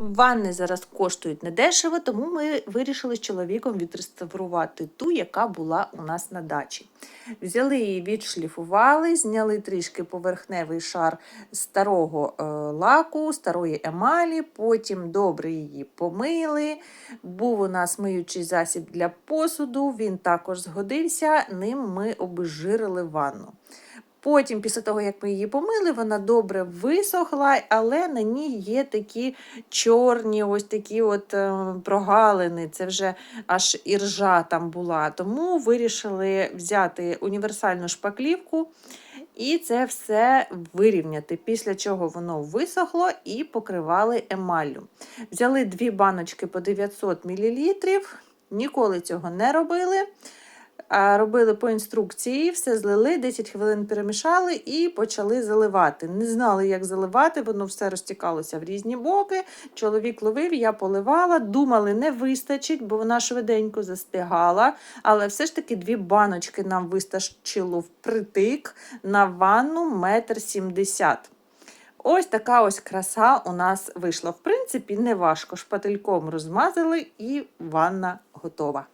Ванни зараз коштують недешево, тому ми вирішили з чоловіком відреставрувати ту, яка була у нас на дачі. Взяли її, відшліфували, зняли трішки поверхневий шар старого е, лаку, старої емалі, потім добре її помили. Був у нас миючий засіб для посуду, він також згодився, ним ми обезжирили ванну. Потім, після того, як ми її помили, вона добре висохла, але на ній є такі чорні, ось такі от е, прогалини. Це вже аж іржа там була. Тому вирішили взяти універсальну шпаклівку і це все вирівняти. Після чого воно висохло і покривали емаллю. Взяли дві баночки по 900 мл. Ніколи цього не робили. Робили по інструкції, все злили, 10 хвилин перемішали і почали заливати. Не знали, як заливати, воно все розтікалося в різні боки. Чоловік ловив, я поливала. Думали, не вистачить, бо вона швиденько застигала. Але все ж таки дві баночки нам вистачило впритик на ванну метр сімдесят. Ось така ось краса у нас вийшла. В принципі, не важко. Шпательком розмазали і ванна готова.